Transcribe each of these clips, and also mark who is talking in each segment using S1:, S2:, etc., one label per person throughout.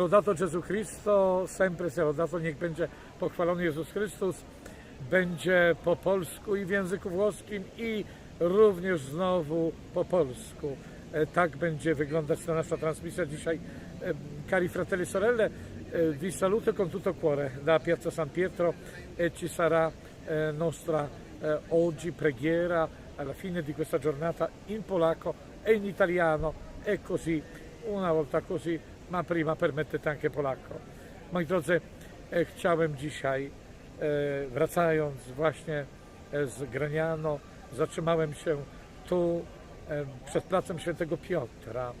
S1: Lodato Gesù Cristo, sempre sia lodato, niech będzie pochwalony Jezus Chrystus. Będzie po polsku i w języku włoskim i również znowu po polsku. Tak będzie wyglądać ta nasza transmisja dzisiaj. Cari fratelli sorelle, vi saluto con tutto cuore da Piazza San Pietro e ci sarà nostra oggi preghiera alla fine di questa giornata in polacco e in italiano e così, una volta così, ma prima permettete anche polacco. Moi drodzy, e, chciałem dzisiaj, e, wracając właśnie e, z Graniano, zatrzymałem się tu przed placem świętego Piotra.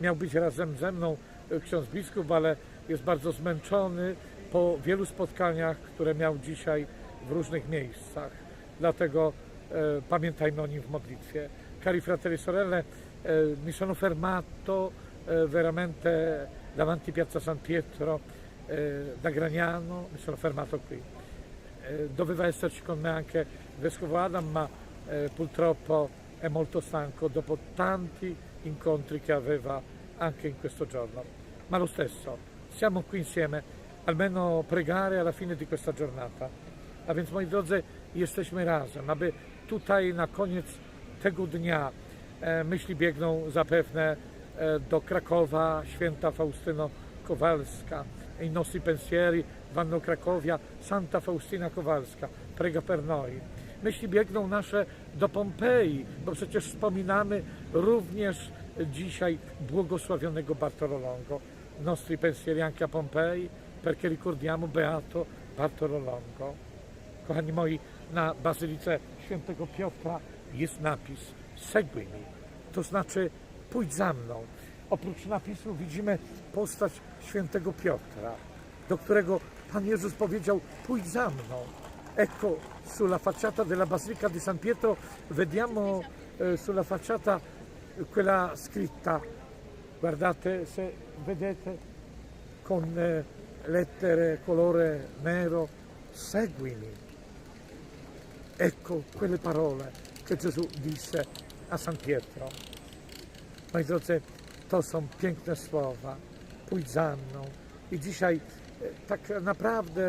S1: Miał być razem ze mną ksiądz biskup, ale jest bardzo zmęczony po wielu spotkaniach, które miał dzisiaj w różnych miejscach. Dlatego pamiętajmy o nim w modlitwie. Cari fratelli sorelle, mi sono fermato eh, veramente davanti Piazza San Pietro eh, da Gragnano, mi sono fermato qui. Eh, doveva esserci con me anche il vescovo Adam, ma eh, purtroppo è molto stanco dopo tanti incontri che aveva anche in questo giorno. Ma lo stesso, siamo qui insieme, almeno pregare alla fine di questa giornata. A więc moi drodzy, jesteśmy razem, aby tutaj na koniec tego dnia e, myśli biegną zapewne do Krakowa, święta Faustyno Kowalska. I nostri pensieri vanno Krakowia, Santa Faustina Kowalska, prega per noi. Myśli biegną nasze do Pompeji, bo przecież wspominamy również dzisiaj błogosławionego Bartolo Longo. Nostri pensieri anche a Pompei, perché ricordiamo Beato Bartolo Longo. Kochani moi, na Bazylice Świętego Piotra jest napis Segui mi, to znaczy pójdź za mną. Oprócz napisu widzimy postać Świętego Piotra, do którego Pan Jezus powiedział pójdź za mną. Ecco, sulla facciata della Basilica di San Pietro vediamo eh, sulla facciata quella scritta, guardate se vedete con eh, lettere colore nero, seguimi. Ecco quelle parole che Gesù disse a San Pietro. Moi drodzy, to są piękne słowa. Pójdź za mną. I dzisiaj e, tak naprawdę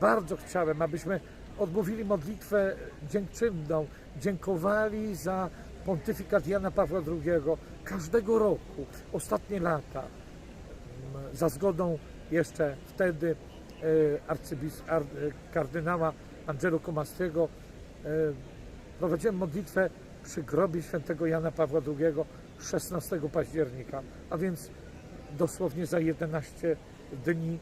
S1: bardzo chciałem, abyśmy odmówili modlitwę dziękczynną, dziękowali za pontyfikat Jana Pawła II każdego roku, ostatnie lata m, za zgodą jeszcze wtedy e, arcybis, ar, e, kardynała Angelo Comastego e, prowadziłem modlitwę przy grobie świętego Jana Pawła II 16 października, a więc dosłownie za 11 dni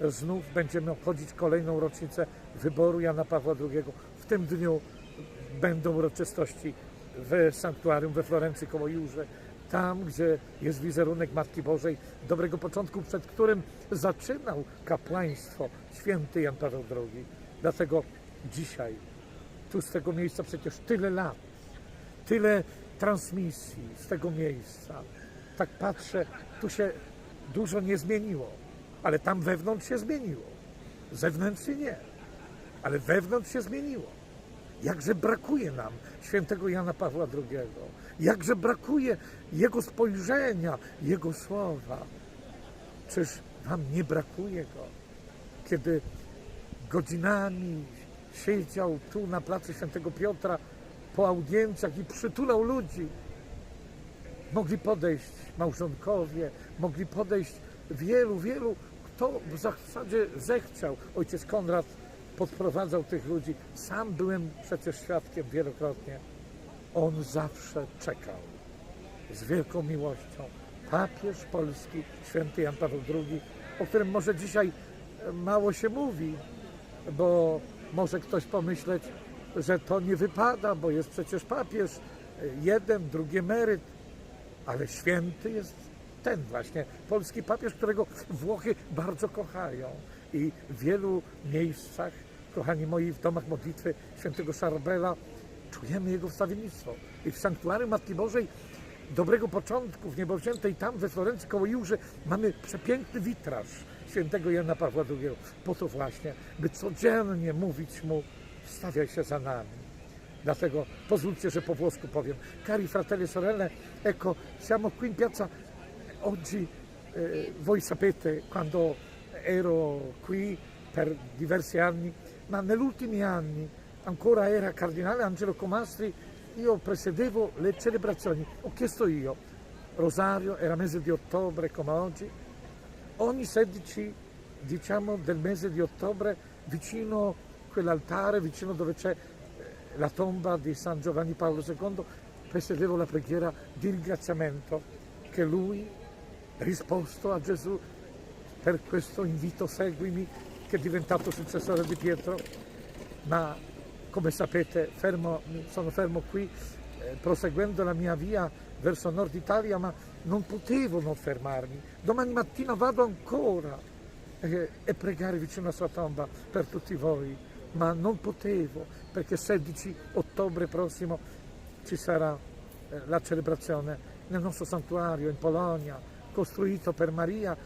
S1: znów będziemy obchodzić kolejną rocznicę wyboru Jana Pawła II. W tym dniu będą uroczystości w sanktuarium we Florencji koło Jurze, tam gdzie jest wizerunek Matki Bożej, dobrego początku, przed którym zaczynał kapłaństwo święty Jan Paweł II. Dlatego dzisiaj, tu z tego miejsca przecież tyle lat, tyle transmisji z tego miejsca. Tak patrzę, tu się dużo nie zmieniło, ale tam wewnątrz się zmieniło. Zewnętrznie nie, ale wewnątrz się zmieniło. Jakże brakuje nam świętego Jana Pawła II. Jakże brakuje jego spojrzenia, jego słowa. Czyż wam nie brakuje go, kiedy godzinami siedział tu na placu świętego Piotra po audiencjach i przytulał ludzi. Mogli podejść małżonkowie, mogli podejść wielu, wielu, kto w zasadzie zechciał. Ojciec Konrad podprowadzał tych ludzi. Sam byłem przecież świadkiem wielokrotnie. On zawsze czekał z wielką miłością. Papież polski, święty Jan Paweł II, o którym może dzisiaj mało się mówi, bo może ktoś pomyśleć, że to nie wypada, bo jest przecież papież, jeden, drugi emeryt, ale święty jest ten właśnie polski papież, którego Włochy bardzo kochają. I w wielu miejscach, kochani moi, w domach modlitwy świętego Szarbela czujemy jego wstawiennictwo. I w sanktuarium Matki Bożej dobrego początku w Niebowziętej, tam we Florencji koło Jurzy, mamy przepiękny witraż świętego Jana Pawła II. Po to właśnie, by codziennie mówić mu, wstawiaj się za nami. Dlatego pozwólcie, że po włosku powiem. Cari fratelli sorelle, ecco, siamo qui in piazza oggi eh, voi sapete quando ero qui per diversi anni, ma negli ultimi anni ancora era cardinale Angelo Comastri, io presiedevo le celebrazioni, ho chiesto io, Rosario era mese di ottobre come oggi, ogni 16 diciamo del mese di ottobre vicino quell'altare, vicino dove c'è eh, la tomba di San Giovanni Paolo II, presiedevo la preghiera di ringraziamento che lui ha risposto a Gesù per questo invito seguimi che è diventato successore di Pietro, ma come sapete fermo, sono fermo qui eh, proseguendo la mia via verso nord Italia, ma non potevo non fermarmi. Domani mattina vado ancora eh, e pregare vicino alla sua tomba per tutti voi, ma non potevo perché 16 ottobre prossimo ci sarà eh, la celebrazione nel nostro santuario in Polonia, costruito per Maria,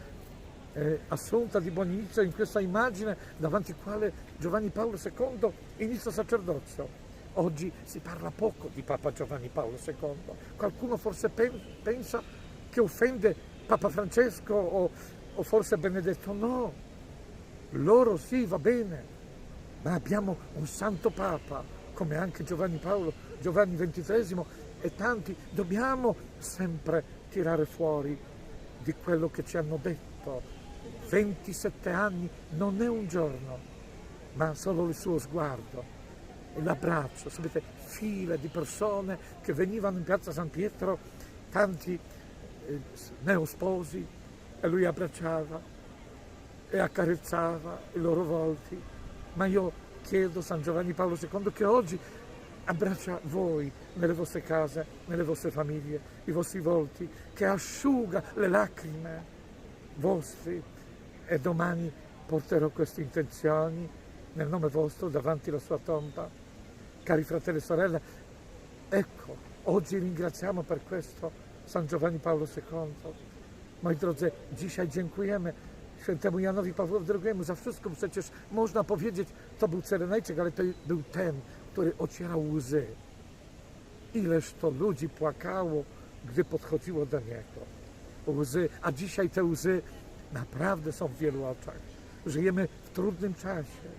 S1: eh, assunta di buon inizio in questa immagine davanti al quale Giovanni Paolo II inizia sacerdozio. Oggi si parla poco di Papa Giovanni Paolo II, qualcuno forse pen- pensa che offende Papa Francesco o, o forse Benedetto, no, loro sì va bene, ma abbiamo un santo Papa come anche Giovanni Paolo, Giovanni XXIII e tanti, dobbiamo sempre tirare fuori di quello che ci hanno detto. 27 anni non è un giorno, ma solo il suo sguardo, l'abbraccio, sapete, file di persone che venivano in piazza San Pietro, tanti eh, neosposi, e lui abbracciava e accarezzava i loro volti. Ma io chiedo San Giovanni Paolo II che oggi abbraccia voi nelle vostre case, nelle vostre famiglie, i vostri volti, che asciuga le lacrime vostre e domani porterò queste intenzioni nel nome vostro davanti alla sua tomba. Cari fratelli e sorelle, ecco, oggi ringraziamo per questo San Giovanni Paolo II. Moi drodzy, dzisiaj dziękujemy świętemu Janowi Pawłowi II za wszystko. Przecież można powiedzieć, to był Cyrenajczyk, ale to był ten, który ocierał łzy. Ileż to ludzi płakało, gdy podchodziło do niego. Łzy, a dzisiaj te łzy naprawdę są w wielu oczach. Żyjemy w trudnym czasie,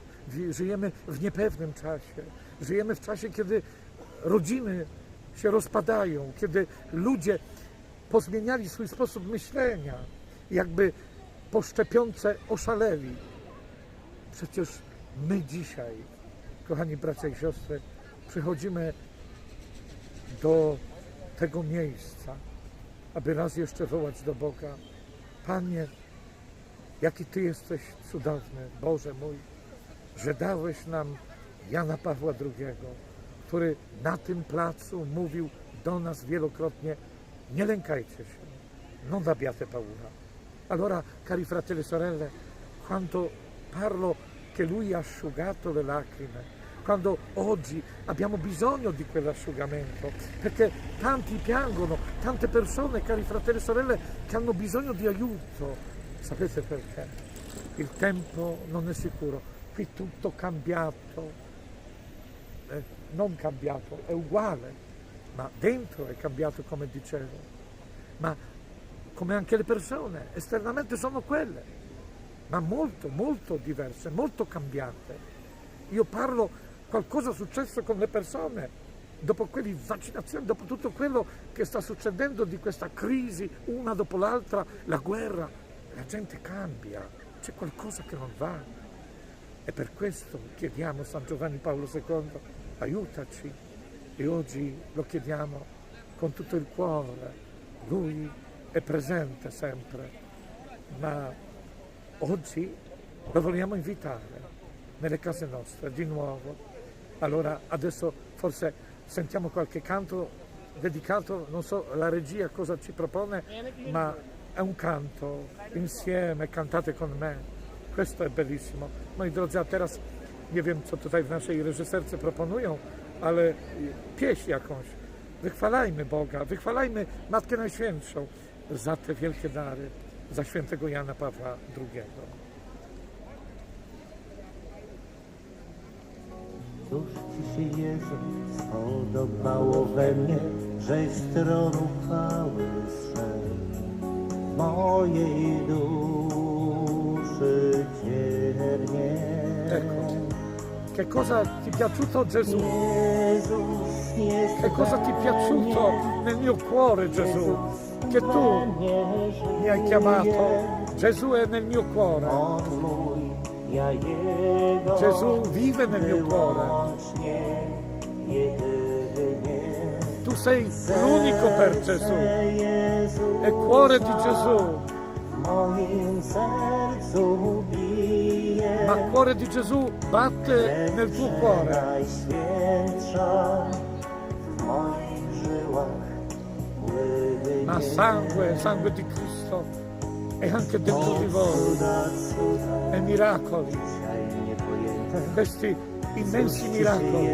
S1: żyjemy w niepewnym czasie, żyjemy w czasie, kiedy rodziny się rozpadają, kiedy ludzie pozmieniali swój sposób myślenia, jakby po szczepionce oszaleli. Przecież my dzisiaj, kochani bracia i siostry, przychodzimy do tego miejsca, aby raz jeszcze wołać do Boga: Panie, jaki Ty jesteś cudowny, Boże mój, że dałeś nam Jana Pawła II, który na tym placu mówił do nas wielokrotnie: Nie lękajcie się, non abbiate paura. Allora, cari fratelli e sorelle, quando parlo che lui ha asciugato le lacrime, quando oggi abbiamo bisogno di quell'asciugamento, perché tanti piangono, tante persone, cari fratelli e sorelle, che hanno bisogno di aiuto. Sapete perché? Il tempo non è sicuro, qui tutto cambiato, eh, non cambiato, è uguale, ma dentro è cambiato come dicevo. Ma come anche le persone, esternamente sono quelle, ma molto, molto diverse, molto cambiate. Io parlo qualcosa è successo con le persone, dopo quelle vaccinazioni, dopo tutto quello che sta succedendo di questa crisi, una dopo l'altra, la guerra, la gente cambia, c'è qualcosa che non va. E per questo chiediamo a San Giovanni Paolo II, aiutaci. E oggi lo chiediamo con tutto il cuore. Lui è presente sempre, ma oggi lo vogliamo invitare nelle case nostre di nuovo. Allora adesso forse sentiamo qualche canto dedicato, non so la regia cosa ci propone, ma è un canto insieme, cantate con me. Questo è bellissimo. Moi drodzy, a teraz nie wiem, co tutaj w naszej reżyserce proponują, ale pieśń jakąś. Wychwalajmy Boga, wychwalajmy Matkę Najświętszą za te wielkie dary, za świętego Jana Pawła II.
S2: Cóż ci się Jezu spodobało we mnie, żeś z tronu chwały zszedł? mojej duszy ciernie.
S1: Che cosa ti piaciuto Gesù?
S2: Jezus
S1: Che cosa ti piaciuto nel mio cuore Gesù? Che tu mi hai chiamato. Gesù è nel mio cuore. Gesù vive nel mio cuore. Tu sei l'unico per Gesù. È cuore di Gesù. Ma il cuore di Gesù batte nel tuo cuore. Ma sangue, sangue di Cristo è anche dentro di voi. E miracoli, questi immensi miracoli.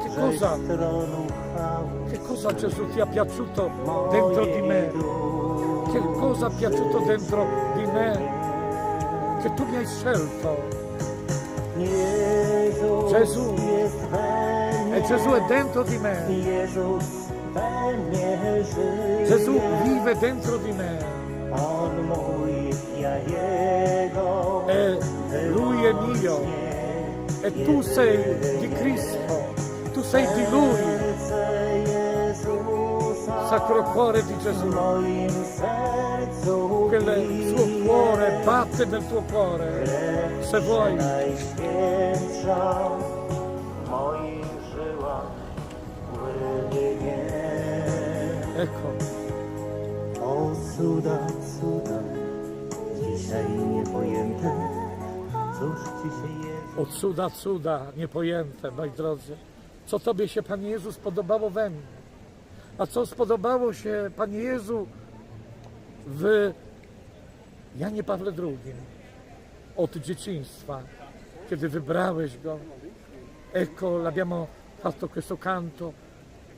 S1: Che cosa? Che cosa Gesù ti ha piaciuto dentro di me? Che cosa ha piaciuto dentro di me? Che tu mi hai scelto. Gesù. E Gesù è dentro di me. Gesù vive dentro di me. E Lui è mio. E tu sei di Cristo. Tu sei di Lui. Sacro cuore di Gesù.
S2: sercu
S1: Quel suo cuore batte nel tuo cuore. Se vuoi. Od cuda, cuda, niepojęte, moi drodzy. Co Tobie się, Panie Jezu, spodobało we mnie? A co spodobało się, Panie Jezu, w Janie Pawle II od dzieciństwa, kiedy wybrałeś Go? Ecco, l'abbiamo fatto questo canto.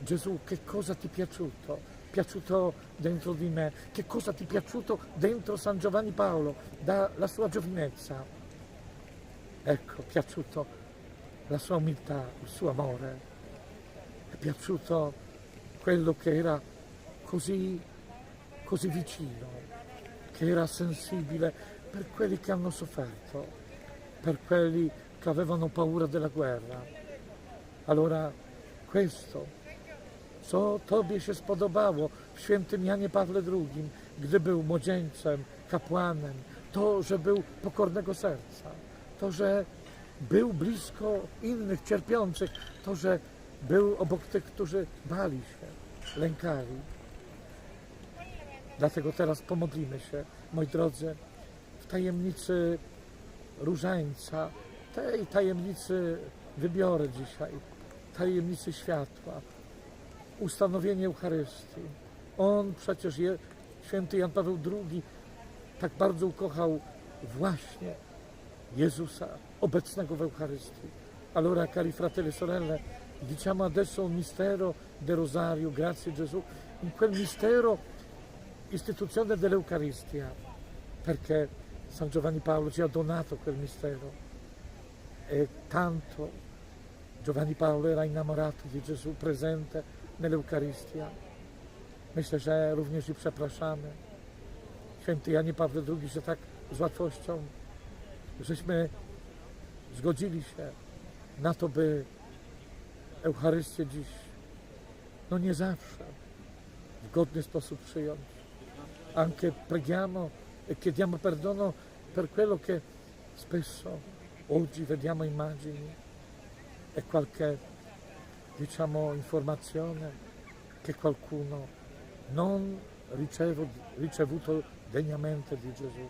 S1: Gesù, che cosa ti è piaciuto? Piaciuto dentro di me? Che cosa ti è piaciuto dentro San Giovanni Paolo dalla sua giovinezza? Ecco, piaciuto la sua umiltà, il suo amore, è piaciuto quello che era così, così vicino, che era sensibile per quelli che hanno sofferto, per quelli che avevano paura della guerra. Allora questo, co Tobie się spodobało w świętym Janie Pawle II, gdy był młodzieńcem, kapłanem, to, że był pokornego serca, to, że był blisko innych cierpiących, to, że był obok tych, którzy bali się, lękali. Dlatego teraz pomodlimy się, moi drodzy, w tajemnicy różańca, tej tajemnicy wybiorę dzisiaj, tajemnicy światła, ustanowienie Eucharystii. On przecież, je, święty Jan Paweł II, tak bardzo ukochał właśnie Jezusa, obecnego w Eucharystii. Allora, cari fratelli e sorelle, diciamo adesso un mistero del rosario, grazie Gesù, in quel mistero istituzione dell'Eucaristia, perché San Giovanni Paolo ci ha donato quel mistero e tanto Giovanni Paolo era innamorato di Gesù presente nell'Eucaristia. Myślę, że również i przepraszamy. Święty Janie Paweł II, że tak z łatwością żeśmy zgodzili się na to, by Eucharystię dziś, no nie zawsze, w godny sposób przyjąć. Anche preghiamo e chiediamo perdono per quello che spesso oggi vediamo immagini e qualche diciamo informazione che qualcuno non ricevuto degnamente di Gesù.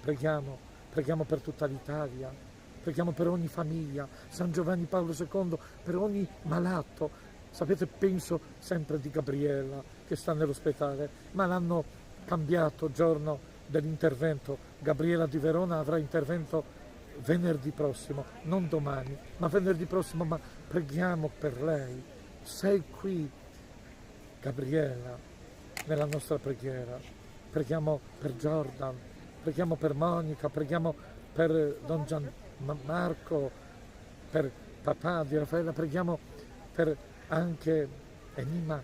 S1: Preghiamo, preghiamo per tutta l'Italia, preghiamo per ogni famiglia, San Giovanni Paolo II, per ogni malato. Sapete, penso sempre di Gabriella che sta nell'ospedale, ma l'hanno cambiato giorno dell'intervento. Gabriella di Verona avrà intervento venerdì prossimo, non domani, ma venerdì prossimo, ma preghiamo per lei. Sei qui, Gabriella, nella nostra preghiera. Preghiamo per Jordan, preghiamo per Monica, preghiamo per Don Gianmarco, per papà di Raffaella, preghiamo per anche Emina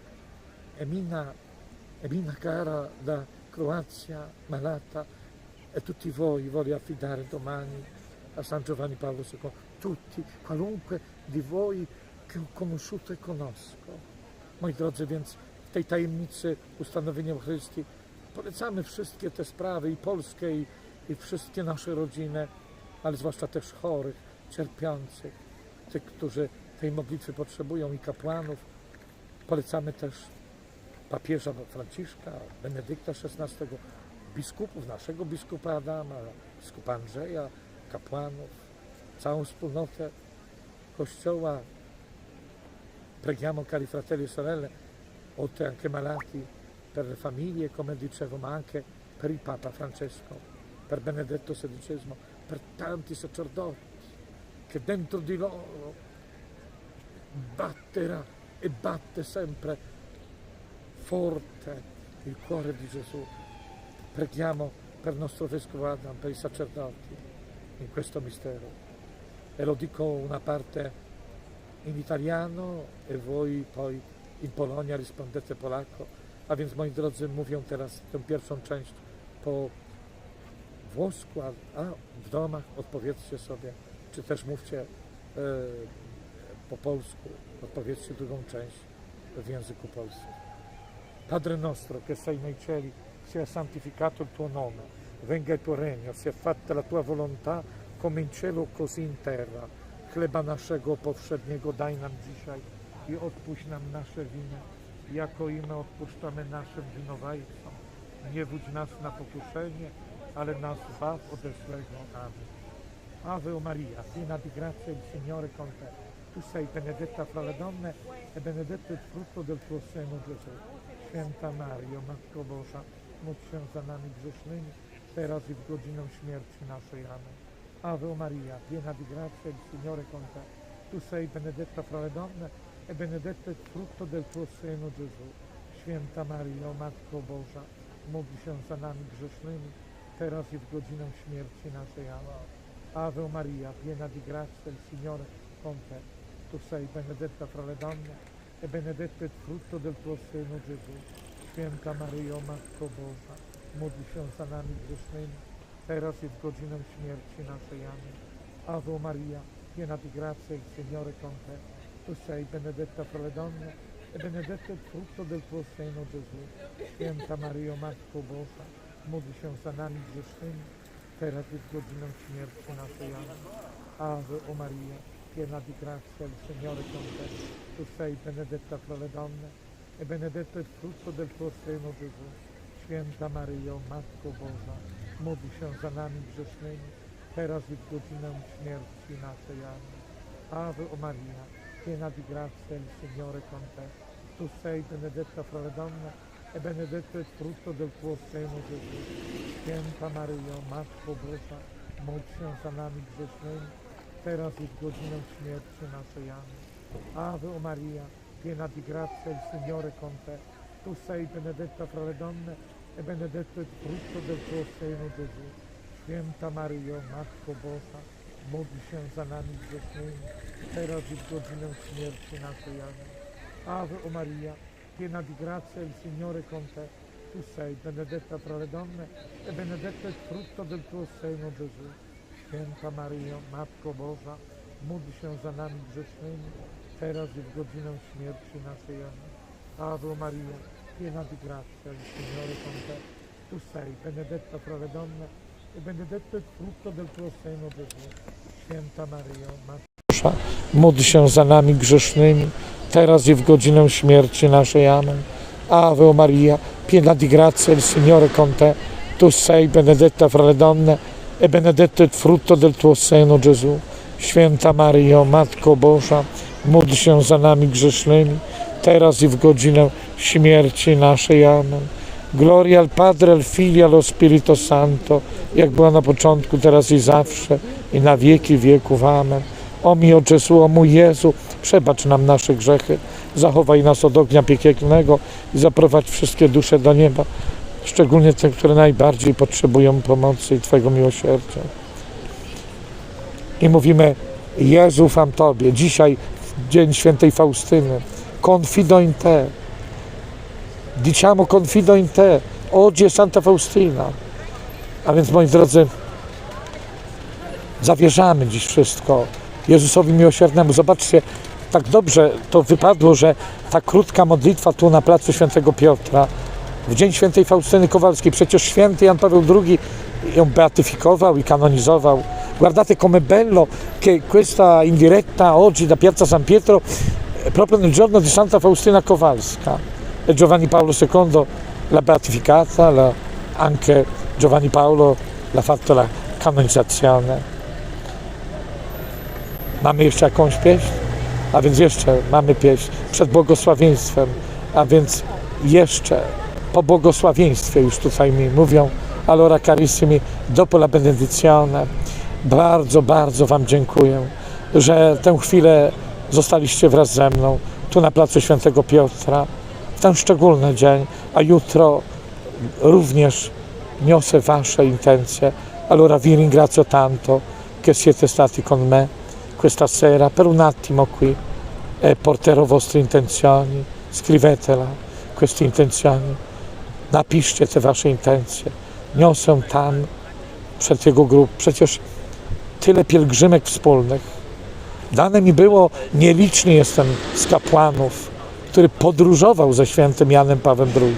S1: e mia cara da Croazia, malata, e tutti voi voglio affidare domani a San Giovanni Paolo II, tutti, qualunque di voi che ho conosciuto e conosco. Moi drodzy, więc w tej tajemnicy ustanowienia Eucharystii polecamy wszystkie te sprawy, i polskie, i, i wszystkie nasze rodziny, ale zwłaszcza też chorych, cierpiących, tych, którzy tej modlitwy potrzebują i kapłanów. Polecamy też papieża Franciszka, Benedykta XVI, biskupów, naszego biskupa Adama, biskupa Andrzeja, kapłanów, całą wspólnotę Kościoła. Preghiamo cari fratelli e sorelle, oltre anche malati, per le famiglie, come dicevo, ma anche per il Papa Francesco, per Benedetto XVI, per tanti sacerdoti che dentro di loro batterà e batte sempre forte il cuore di Gesù. Preghiamo per il nostro Vescovo Adam, per i sacerdoti in questo mistero. E lo dico una parte in italiano e voi poi in Polonia rispondete polacco. A więc moi drodzy mówią teraz tę pierwszą część po włosku, a, w domach odpowiedzcie sobie, czy też mówcie e, po polsku, odpowiedzcie drugą część w języku polskim. Padre nostro che sei nei cieli, sia santificato il tuo nome, venga il tuo regno, sia fatta la tua volontà come in cielo così in terra. Chleba naszego powszedniego daj nam dzisiaj i odpuść nam nasze winy, jako i my odpuszczamy naszym winowajcom. Nie wódź nas na pokuszenie, ale nas zbaw ode złego. Amen. Ave Maria, piena di grazia, il Signore con te. Tu sei benedetta fra le donne e benedetto il frutto del tuo seno, Gesù. Święta Mario, Matko Boża, módl się za nami grzesznymi, teraz i w godzinę śmierci naszej. Amen. Ave Maria, piena di grazia, il Signore con te. Tu sei benedetta fra le donne e benedetto frutto del tuo seno, Gesù. Święta Mario, Matko Boża, módl się za nami grzesznymi, teraz i w godzinę śmierci naszej. Amen. Ave Maria, piena di grazia, il Signore con te. Tu sei benedetta fra le donne e benedetto il frutto del tuo seno, Gesù. Święta Maryjo, Matko Boża, módl się za nami grzesznymi, teraz i w godzinę śmierci naszej. Amen. Ave Maria, piena di grazia, il Signore con te. Tu sei benedetta fra le donne e benedetto il frutto del tuo seno, Gesù. Święta Maryjo, Matko Boża, módl się za nami grzesznymi, teraz i w godzinę śmierci naszej. Amen. Ave o Maria, piena di grazia, il Signore con te. Tu sei benedetta fra le donne e benedetto il frutto del tuo seno, Gesù. Święta Maryjo, Matko Boża, módl się za nami grzesznymi, teraz i w godzinę śmierci naszej. Amen. Ave o Maria, piena di grazia, il Signore è con te. Tu sei benedetta fra le donne e benedetto il frutto del tuo seno, Gesù. Święta Maryjo, Matko Boża, módl się za nami grzesznymi, teraz i w śmierci naszej. Amen. Ave o Maria, piena di grazia, il Signore è con te. Tu sei benedetta fra le donne e benedetto il frutto del tuo seno, Gesù. Święta Maryjo, Matko Boża, módl się za nami grzesznymi, teraz i w godzinę śmierci naszej. Ave o Maria, piena di grazia, il Signore è con te. Tu sei benedetta fra le donne e benedetto il frutto del tuo seno, Gesù. Święta Maryjo, Matko Boża, módl się za nami grzesznymi, teraz i w godzinę śmierci naszej. Ave Maria, piena di grazia, il Signore è con te. Tu sei benedetta fra le donne e benedetto il frutto del tuo seno, Gesù. Święta Maryjo, Matko Boża, módl się za nami grzesznymi, teraz i w godzinę śmierci naszej. Amen. Ave Maria, piena di grazia, il Signore con te. Tu sei benedetta fra le donne e benedetto il frutto del tuo seno, Gesù. Święta Maryjo, Matko Boża, módl się za nami grzesznymi, teraz i w godzinę śmierci naszej. Amen. Gloria al Padre, al Figlio, allo Spirito Santo, jak była na początku, teraz i zawsze, i na wieki wieków. Amen. O mi, Gesù, o mój Jezu, przebacz nam nasze grzechy, zachowaj nas od ognia piekielnego i zaprowadź wszystkie dusze do nieba, szczególnie te, które najbardziej potrzebują pomocy i Twojego miłosierdzia. I mówimy, Jezu, ufam Tobie. Dzisiaj, dzień świętej Faustyny, confido in Te. Diciamo confido in te, oggi è Santa Faustina. A więc moi drodzy, zawierzamy dziś wszystko Jezusowi Miłosiernemu. Zobaczcie, tak dobrze to wypadło, że ta krótka modlitwa tu na placu Świętego Piotra w dzień świętej Faustyny Kowalskiej. Przecież święty Jan Paweł II ją beatyfikował i kanonizował. Guardate come bello che questa in diretta oggi da Piazza San Pietro proprio nel giorno di Santa Faustina Kowalska Giovanni Paolo II l'ha beatificata, l'ha- anche Giovanni Paolo l'ha fatto la canonizzazione. Mamy jeszcze jakąś pieśń? A więc jeszcze mamy pieśń przed błogosławieństwem, a więc jeszcze po błogosławieństwie już tutaj mi mówią. Allora carissimi, dopo la benedizione, bardzo, bardzo Wam dziękuję, że tę chwilę zostaliście wraz ze mną tu na placu Świętego Piotra ten szczególny dzień, a jutro również niosę Wasze intencje. Allora vi ringrazio tanto che siete stati con me questa sera per un attimo qui e porterò vostre intenzioni. Scrivetela, queste intenzioni. Napiszcie te Wasze intencje. Niosę tam przed Jego grób. Przecież tyle pielgrzymek wspólnych. Dane mi było, nieliczny jestem z kapłanów, który podróżował ze świętym Janem Pawłem II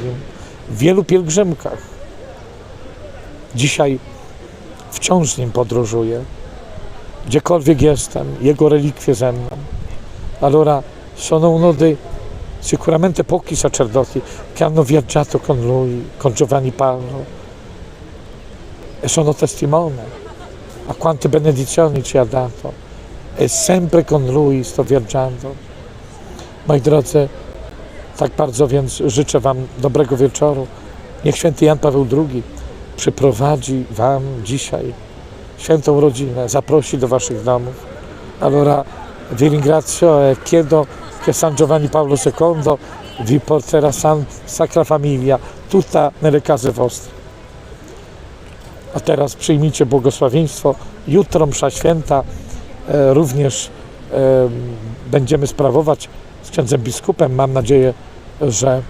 S1: w wielu pielgrzymkach. Dzisiaj wciąż z nim podróżuję. Gdziekolwiek jestem, jego relikwie ze mną. Allora sono uno dei sicuramente pochi sacerdoti che hanno viaggiato con lui, con Giovanni Paolo e sono testimone a quante benedizioni ci ha dato e sempre con lui sto viaggiando. Moi drodzy, tak bardzo więc życzę Wam dobrego wieczoru. Niech święty Jan Paweł II przyprowadzi Wam dzisiaj świętą rodzinę, zaprosi do Waszych domów. Allora vi ringrazio e chiedo che San Giovanni Paolo II vi porterà san, Sacra Famiglia tutta nelle case vostre. A teraz przyjmijcie błogosławieństwo. Jutro msza święta e, również e, będziemy sprawować z księdzem biskupem. Mam nadzieję, że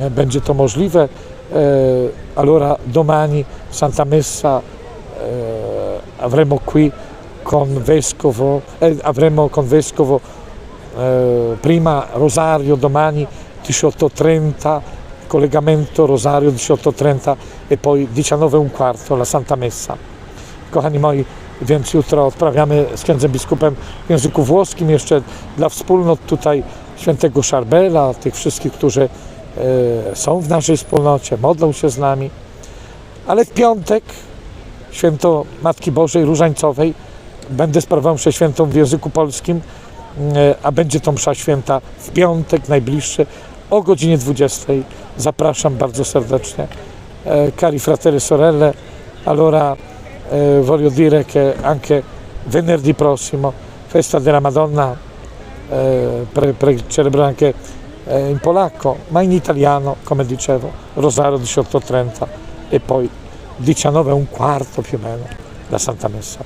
S1: e, będzie to możliwe. E, allora domani Santa Messa eh, avremo qui con vescovo, eh, avremo con vescovo prima Rosario domani 18.30, collegamento Rosario 18.30 e poi 19.15 la Santa Messa. Kochani moi, więc jutro odprawiamy z księdzem biskupem w języku włoskim jeszcze dla wspólnot tutaj świętego Szarbela, tych wszystkich, którzy e, są w naszej wspólnocie, modlą się z nami. Ale w piątek święto Matki Bożej Różańcowej. Będę sprawował mszę świętą w języku polskim, e, a będzie to msza święta w piątek najbliższy o godzinie 20. Zapraszam bardzo serdecznie. E, Cari fratelli sorelle, allora voglio dire che anche venerdì prossimo, festa della Madonna, eh, pre, pre, celebro anche eh, in polacco, ma in italiano, come dicevo, Rosario 18.30 e poi 19 e un quarto più o meno la Santa Messa.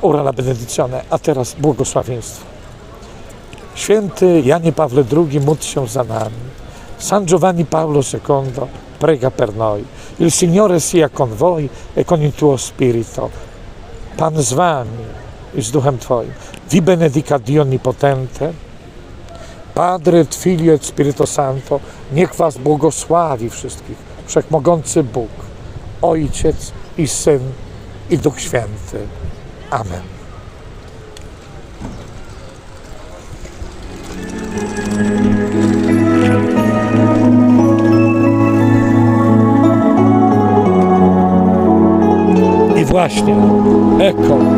S1: Ora la benedizione, a teraz błogosławieństwo. Święty Janie Pawle II, módl się. San Giovanni Paolo II, prega per noi. Il Signore sia con voi e con il tuo spirito. Pan z i z duchem Twoim. Vi benedica Dio Onnipotente, Padre, et Figlio et Spirito Santo, niech was błogosławi wszystkich, Wszechmogący Bóg, Ojciec i Syn i Duch Święty. Amen. I właśnie, eko,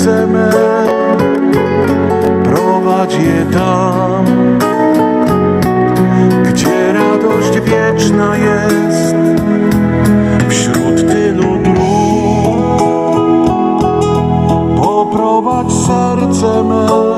S3: serce me prowadź je tam, gdzie radość wieczna jest wśród tylu dróg. Poprowadź serce me.